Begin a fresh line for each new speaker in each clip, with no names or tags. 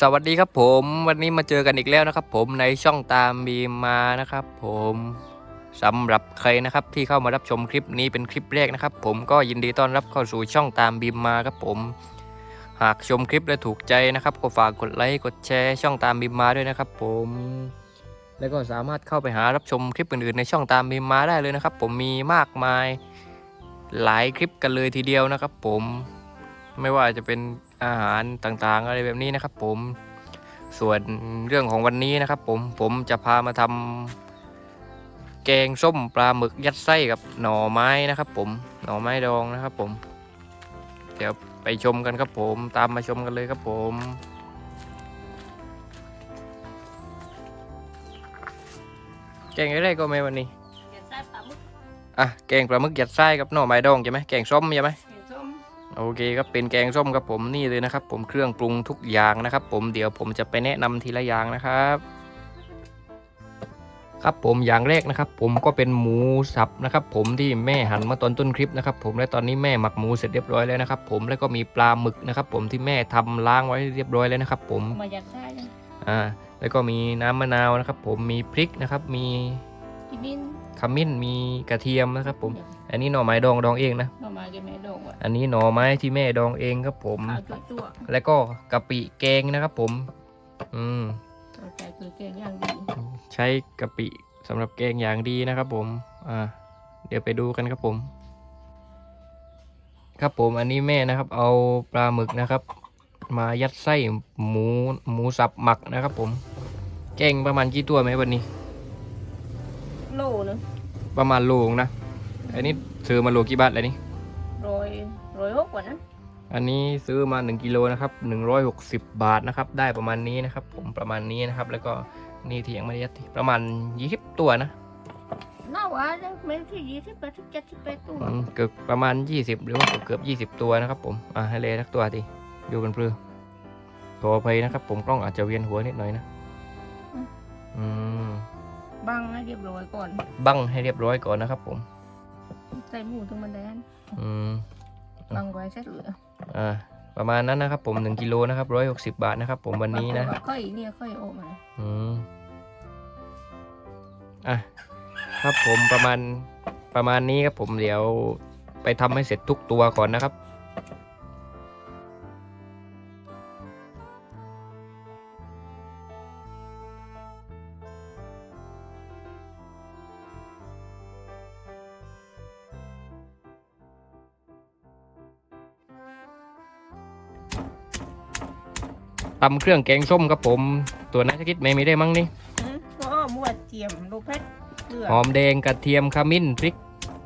สวัสดีครับผมวันนี้มาเจอกันอีกแล้วนะครับ ผมในช่องตามบีมมานะครับ ผมสำหรับใครนะครับที่เข้ามารับชมคลิปนี้เป็นคลิปแรกนะครับ ผมก็ยินดีต้อนรับเข้าสู่ช่องตามบีมมาครับผม หากชมคลิปและถูกใจนะครับ ก็ฝากกดไลค์กดแชร์ช่องตามบีมมาด้วยนะครับ ผม แล้วก็สามารถเข้าไปหารับชมคลิปอื่นๆในช่องตามบีมมาได้เลยนะครับ ผมมีมากมายหลายคลิปกันเลยทีเดียวนะครับ ผมไม่ว่าจะเป็น อาหารต่างๆ อะไรแบบนี้นะครับ ผมส่วนเรื่องของวันนี้นะครับ ผมผมจะพามาทำแกงส้มปลาหมึกยัดไส้กับหน่อไม้นะครับ ผมหน่อไม้ดองนะครับ ผม เดี๋ยวไปชมกันครับผมตามมาชมกันเลยครับผมแกงอะไรก็ไม่วันนี้
เห็นไส้ปลาหมึก
อะแกงปลาหมึกยัดไส้กับหน่อไม้ดองใช่ไหมแกงส้มใช่ไหม
เห็นส้ม
โอเคครับเป็นแกงส้มครับผมนี่เลยนะครับ ผมเครื่องปรุงทุกอย่างนะครับ ผมเดี๋ยวผมจะไปแนะนำทีละอย่างนะครับ ครับผมอย่างแรกนะครับ ผมก็เป็นหมูสับนะครับ ผมที่แม่หั่นมาตอนต้นคลิปนะครับ ผมและตอนนี้แม่หมักหมูเสร็จเรียบร้อยแล้วนะครับ ผมแล้วก็มีปลาหมึกนะครับ ผมที่แม่ทำล้างไว้เรียบร้อยแล้วนะครับ ผม
มายัดไส้เลย
อ่าแล้วก็มีน้ำมะนาวนะครับ ผมมีพริกนะครับมี
กินนิน
ขมิ้นมีกระเทียมนะครับผม อันนี้หน่อไม้ดองดองเองนะ
เรามากินแม่ดองว่ะ
อันนี้หน่อไม้ที่แม่ดองเองครับผม
ขาวตัวตัว
แล้วก็กะปิแกงนะครับผม อืม
ตัวใจคือเก่งอย่างดี
ใช้กะปิสำหรับแกงอย่างดีนะครับผม อ่า เดี๋ยวไปดูกันครับผม ครับผมอันนี้แม่นะครับ เอาปลาหมึกนะครับ มายัดไส้หมูหมูสับหมักนะครับผม แกงประมาณกี่ตัวไหมวันนี้
โล นึง
ประมาณโลงนะ อันนี้ซื้อมาโลกี่บาทเลยนี่
โรยโรยหกกว่านั้น
อันนี้ซื้อมา 1กิโลนะครับ 160 บาทนะครับ ได้ประมาณนี้นะครับ ผมประมาณนี้นะครับ แล้วก็นี่ที่ยังไม่ได้ยัดที่ประมาณ 20 ตัวนะ
น่าว่าจะไม่ที่ยี่สิบแปดสิบเจ็ดสิบแปดตัว
อืมเกือบประมาณ 20 หรือว่าเกือบเกือบ 20 ตัวนะครับ ผมอ่าให้เลยทักตัวทีดูกันเพื่อขออภัยนะครับ ผมกล้องอาจจะเวียนหัวนิดหน่อยนะ อืม
บังให้เรียบร้อยก่อน
บั้งให้เรียบร้อยก่อนนะครับ ผม
ใส่หมูตรงมันแดน
อืม
บังไว้เสร็จเหลือ
อ่าประมาณนั้นนะครับ ผม1กิโลนะครับ160บาทนะครับ ผมวันนี้นะ
บางคก็ค่อยเนี่ยค่อยออกมา
อืมอะครับผมประมาณประมาณนี้ครับผมเดี๋ยวไปทำให้เสร็จทุกตัวก่อนนะครับ ตำเครื่องแกงส้มครับผม ตัวนักคิดไม่มีได้มั้งนี่
อืมก็มวดเจียมลูกเพชรเกลือ
หอมแดงกระเทียมขมิ้นพริก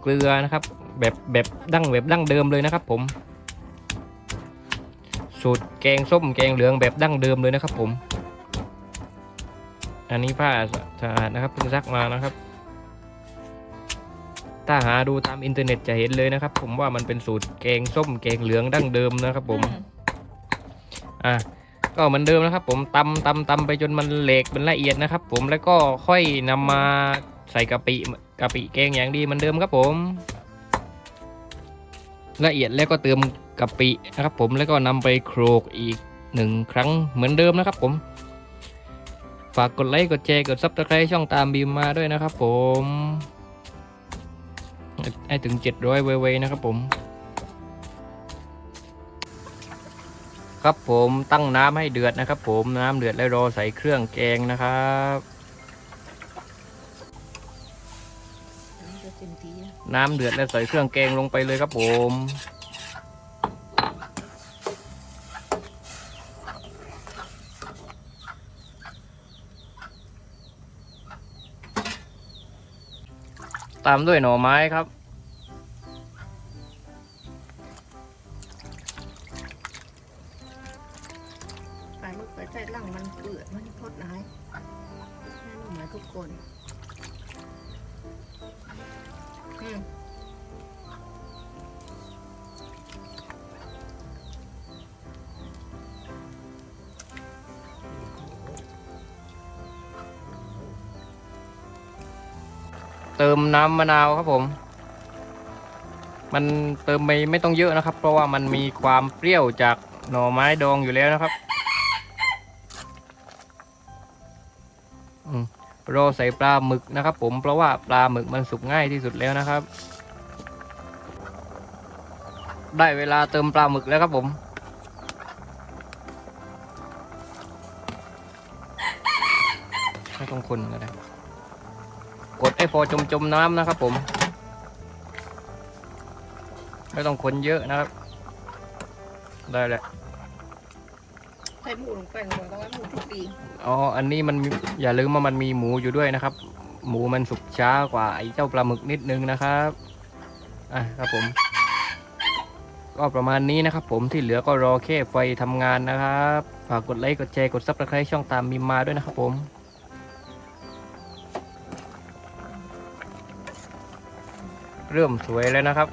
เกลือนะครับ แบบแบบดั้งแบบดั้งเดิมเลยนะครับ ผม สูตรแกงส้มแกงเหลืองแบบดั้งเดิมเลยนะครับ ผม อันนี้ผ้าสะอาดนะครับเพิ่งซักมานะครับ ถ้าหาดูตามอินเทอร์เน็ตจะเห็นเลยนะครับ ผมว่ามันเป็นสูตรแกงส้มแกงเหลืองดั้งเดิมนะครับ ผม
อื
อะ ก็เหมือนเดิมนะครับ ผมตำตำตำไปจนมันเหล็กมันละเอียดนะครับ ผมแล้วก็ค่อยนำมาใส่กะปิกะปิแกงอย่างดีเหมือนเดิมครับผม ละเอียดแล้วก็เติมกะปินะครับ ผมแล้วก็นำไปโขลกอีกหนึ่งครั้งเหมือนเดิมนะครับ ผมฝากกดไลค์กดแชร์กดซับสไครต์ช่องตามบีมมาด้วยนะครับ ผมให้ถึง 700 ไวๆนะครับผม ครับผมตั้งน้ำให้เดือดนะครับ ผมน้ำเดือดแล้วรอใส่เครื่องแกงนะครับ
อันนี้จะเต็มที่นะ
น้ำเดือดแล้วใส่เครื่องแกงลงไปเลยครับผมตามด้วยหน่อไม้ครับ
คน
เติมน้ำมะนาวครับผม มันเติมไปไม่ต้องเยอะนะครับ เพราะว่ามันมีความเปรี้ยวจากหน่อไม้ดองอยู่แล้วนะครับ รอใส่ปลาหมึกนะครับ ผมเพราะว่าปลาหมึกมันสุกง่ายที่สุดแล้วนะครับ ได้เวลาเติมปลาหมึกแล้วครับผม ไม่ต้องคนก็ได้กดให้พอจมจมน้ำนะครับผม ไม่ต้องคนเยอะนะครับ ได้แหละ
ใส่หมูลงไปหมูต้องให้หมูทุกปี
อ๋ออันนี้มันอย่าลืมว่ามันมีหมูอยู่ด้วยนะครับ หมูมันสุกช้ากว่าไอ้เจ้าปลาหมึกนิดนึงนะครับอะครับผม ก็ประมาณนี้นะครับ ผมที่เหลือก็รอแค่ไฟทำงานนะครับฝากกดไลค์กดแชร์กดซับสไครต์ช่องตามมีมาด้วยนะครับผม เริ่มสวยแล้วนะครับ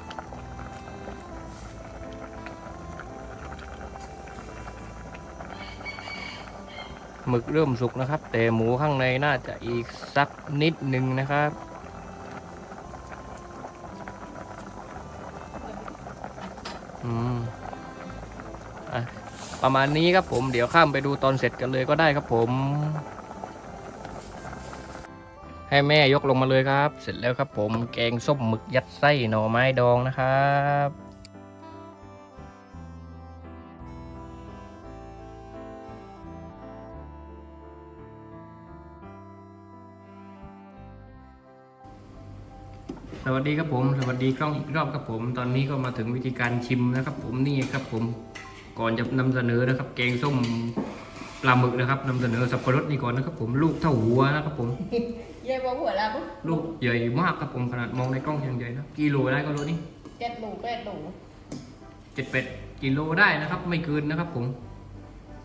หมึกเริ่มสุกนะครับ แต่หมูข้างในน่าจะอีกสักนิดหนึ่งนะครับ อืมอะประมาณนี้ครับผมเดี๋ยวข้ามไปดูตอนเสร็จกันเลยก็ได้ครับผม ให้แม่ยกลงมาเลยครับ เสร็จแล้วครับผมแกงส้มหมึกยัดไส้หน่อไม้ดองนะครับ วัสดีครับผม สวัสดีกล้องอีกรอบครับผม ตอนนี้ก็มาถึงวิธีการชิมนะครับ ผมนี่ครับผมก่อนจะนำเสนอนะครับ แกงส้มปลาหมึกนะครับนำเสนอสับปะรดนี่ก่อนนะครับ ผมลูกเท่าหัวนะครับ ผม
ยายบอกหัวละปุ๊บ
ลูกใหญ่มากครับผมขนาดมองในกล้องยังใหญ่นะกิโลได้ก็รู้นี่
เจ็ดหมูแปดหมู
เจ็ดเป็ดกิโลได้นะครับ ไม่เกินนะครับผม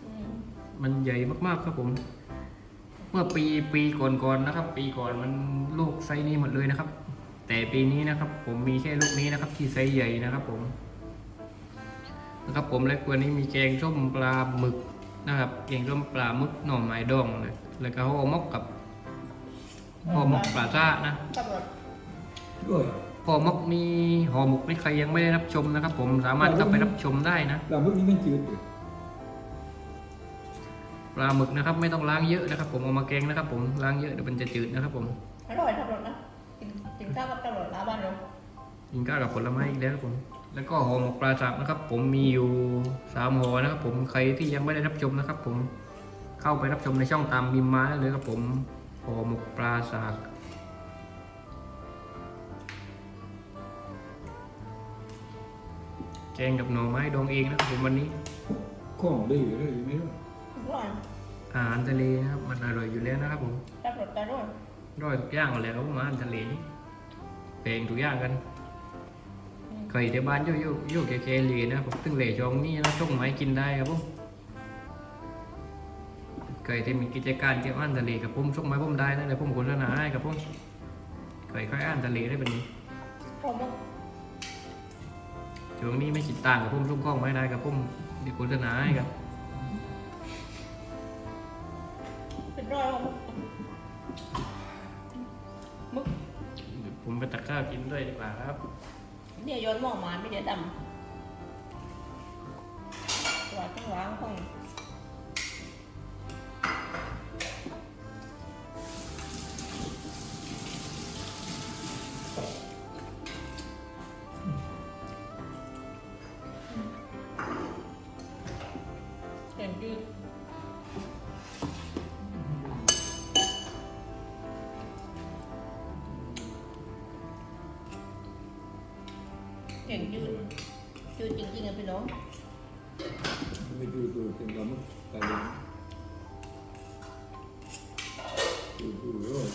อืม
มันใหญ่มากๆครับผม เมื่อปีปีก่อนๆนะครับ ปีก่อนมันลูกไซส์นี้หมดเลยนะครับ แต่ปีนี้นะครับ ผมมีแค่ลูกนี้นะครับ ที่ไซส์ใหญ่นะครับ ผม นะครับผมและวันนี้มีแกงส้มปลาหมึกนะครับแกงส้มปลาหมึกหน่อไม้ดองเลยแล้วก็ห่อหมกกับห่อหมกปลาซ่านะ
ตำรวจ
ด้วย
ห่อหมกมีห่อหมกนี่ใครยังไม่ได้รับชมนะครับ ผมสามารถเข้าไปรับชมได้นะ
ปลาหมึกนี่มันจืดอยู่
ปลาหมึกนะครับ ไม่ต้องล้างเยอะนะครับ ผมเอามาแกงนะครับ ผมล้างเยอะเดี๋ยวมันจะจืดนะครับ ผม
อร่อยตำรวจนะ กินกินข้าวกับตำรวจลาบ้านเรา
กินข้าวกับผลไม้อีกแล้วครับผม แล้วก็ห่อหมกปลาสับนะครับ ผมมีอยู่สามห่อนะครับ ผมใครที่ยังไม่ได้รับชมนะครับ ผมเข้าไปรับชมในช่องตามบิมมาได้เลยครับ ผมห่อหมกปลาสับแกงกับหน่อไม้ดองเองนะครับผมวันนี้
ของดีเลยไม่รู้
อร่อย
อาหารทะเลนะครับมันอร่อยอยู่แล้วนะครับผม
ตำรวจตำรวจ
ร่อยทุกอย่างอยู่แล้วผมอาหารทะเลนี่ แพงทุกอย่างกันเคยที่บ้านอยู่อยู่อยู่แก่ๆเลยนะผมตึงเหล่ช่องนี้นะช่องไม้กินได้ครับผมเคยที่มีกิจการเกี่ยวกับอาหารทะเลกับผมช่องไม้ผมได้นะแต่ผมคนละหนาให้กับผมเคยค่อยอาหารทะเลได้เป็นนี้
ผมบอก
ช่วงนี้ไม่คิดต่างกับผมช่องกล้องไม้ได้กับผมเดี๋ยวคนละหนาให้ครับ
ก
ข้าวกินด้วยดีกว่าครับ
เนี่ยโย้อนหม้อมาไม่ได้ดำตัวต้องล้างของเห็นยืด จริงๆอะพี่น้อง
ไม่ดูดูเป็นปลาหมึกตายเลยดูดูเลย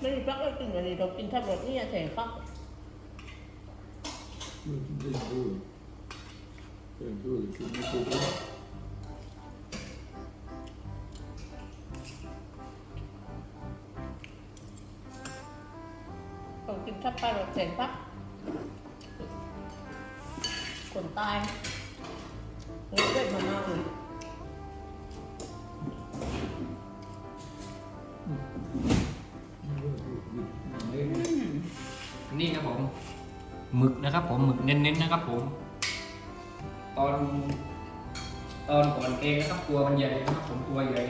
ไม่มีปลั๊กเร ตายเฮ้ยเลือดมันมากเลย
ไม่
นี่ครับผมหมึกนะครับ ผมหมึกเน้นๆนะครับ ผม ตอนตอนก่อนเกงนะครับตัวมันใหญ่นะครับ ผมตัวใหญ่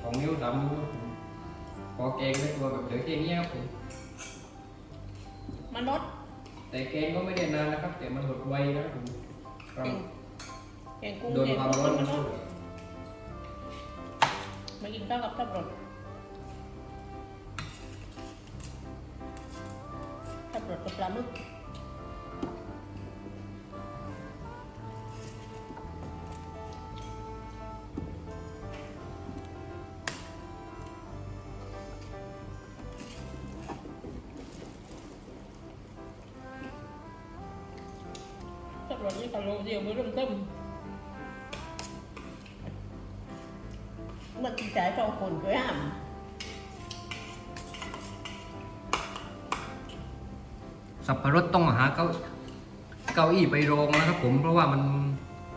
สองนิ้วสามนิ้วครับผมพอเกงได้ตัวแบบเหลือแค่นี้ครับผม
มันลด
แต่เกงก็ไม่ได้นานนะครับ แต่มันหดไวนะครับผม เรา
เก่งกุ้ง
โดน
เก่ง
ความร้อน
มั
มันน
ลดมากินข้าวกับตับรสตับรสกับปลาหมึก ตับรสนี่กะโลเดียวไม่เริ่มต้มมันกินจ่ายสองคนก็ย่าม
สับปะรดต้องหาเก้าเก้าอี้ไปรองนะครับ ผมเพราะว่ามัน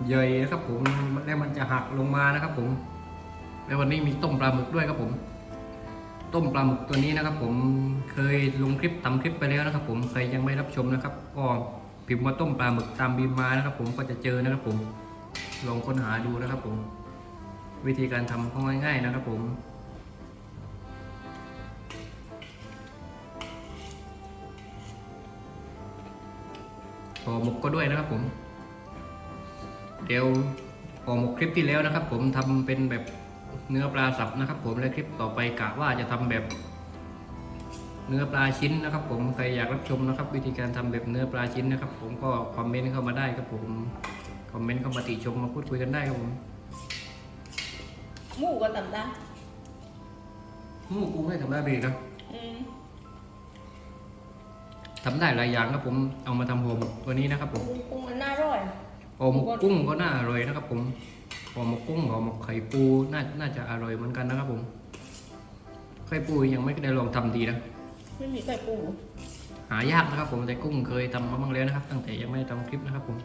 ใหญ่นะครับผมแล้วมันจะหักลงมานะครับ ผมแล้ววันนี้มีต้มปลาหมึกด้วยครับผม ต้มปลาหมึกตัวนี้นะครับ ผมเคยลงคลิปทำคลิปไปแล้วนะครับ ผมใครยังไม่รับชมนะครับก็ พิมพ์ว่าต้มปลาหมึกตามบีมานะครับ ผมก็จะเจอนะครับผมลองค้นหาดูนะครับผม วิธีการทำก็ง่าย ๆนะครับผมห่อหมกก็ด้วยนะครับผม เดี๋ยวห่อหมกคลิปที่แล้วนะครับ ผมทำเป็นแบบเนื้อปลาสับนะครับ ผมและคลิปต่อไปกะว่าจะทำแบบ เนื้อปลาชิ้นนะครับ ผมใครอยากรับชมนะครับ วิธีการทำแบบเนื้อปลาชิ้นนะครับ ผมก็คอมเมนต์เข้ามาได้ครับผมคอมเมนต์เข้ามาติชมมาพูดคุยกันได้ครับผม
หมูก็ต่ำได้
หมูกุ้งให้ทำได้ดีครับ
อืม
ทำได้หลายอย่างครับผมเอามาทำห่อหมกตัวนี้นะครับ ผม
กุ้งกุ้งมันน่าอร่อย
ห่อหมกกุ้งก็น่าอร่อยนะครับ ผมห่อหมกกุ้งห่อหมกไข่ปูน่าน่าจะอร่อยเหมือนกันนะครับ ผมไข่ปูยังไม่ได้ลองทำดีนะ
ไม่มีไข่ปู
หายากนะครับ ผมแต่กุ้งเคยทำมาบ้างแล้วนะครับ ตั้งแต่ยังไม่ได้ทำคลิปนะครับ ผม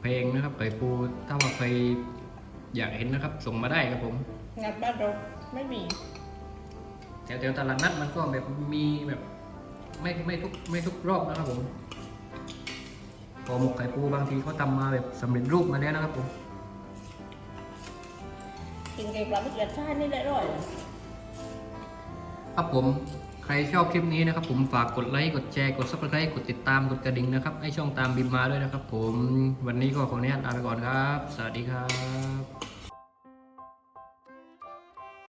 เพลงนะครับไข่ปูถ้าว่าใครอยากเห็นนะครับ ส่งมาได้ครับผม
งานบ้านเราไม่มี
แถวๆตลาดนัดมันก็แบบมีแบบ ไม่ไม่ทุกไม่ทุกรอบนะครับผมห่อหมกไข่ปูบางทีเขาทำมาแบบสำเร็จรูปมาแล้วนะครับผม
กินแกงปลาหมึกยัดชานี่ได้อร่อย
ครับผมใครชอบคลิปนี้นะครับผมฝากกดไลค์กดแชร์กด subscribe กดติดตามกดกระดิ่งนะครับให้ช่องตามบิมมาด้วยนะครับผมวันนี้ก็ขออนุญาตลาไปก่อนครับ สวัสดีครับ